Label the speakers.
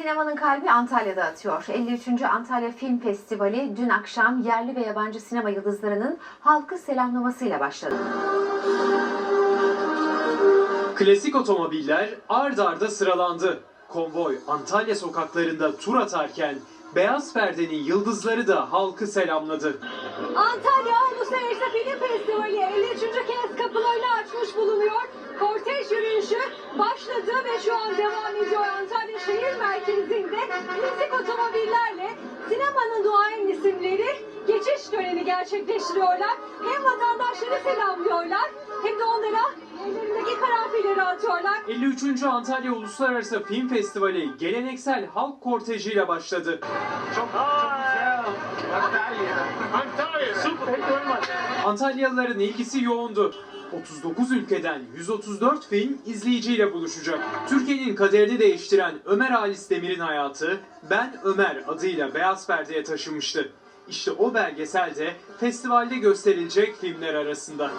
Speaker 1: Sinemanın kalbi Antalya'da atıyor. 53. Antalya Film Festivali dün akşam yerli ve yabancı sinema yıldızlarının halkı selamlamasıyla başladı.
Speaker 2: Klasik otomobiller ard arda sıralandı. Konvoy Antalya sokaklarında tur atarken Beyaz Perde'nin yıldızları da halkı selamladı.
Speaker 3: Antalya Uluslararası Film Yürüyüşü başladı ve şu an devam ediyor Antalya şehir merkezinde. Klasik otomobillerle sinemanın duayen isimleri geçiş töreni gerçekleştiriyorlar. Hem vatandaşları selamlıyorlar hem de onlara ellerindeki karanfilleri atıyorlar.
Speaker 2: 53. Antalya Uluslararası Film Festivali geleneksel halk kortejiyle başladı.
Speaker 4: Antalya, super. Thank you very much.
Speaker 2: Antalyalıların ilgisi yoğundu. 39 ülkeden 134 film izleyiciyle buluşacak. Türkiye'nin kaderini değiştiren Ömer Halis Demir'in hayatı Ben Ömer adıyla beyaz perdeye taşınmıştı. İşte o belgesel de festivalde gösterilecek filmler arasında.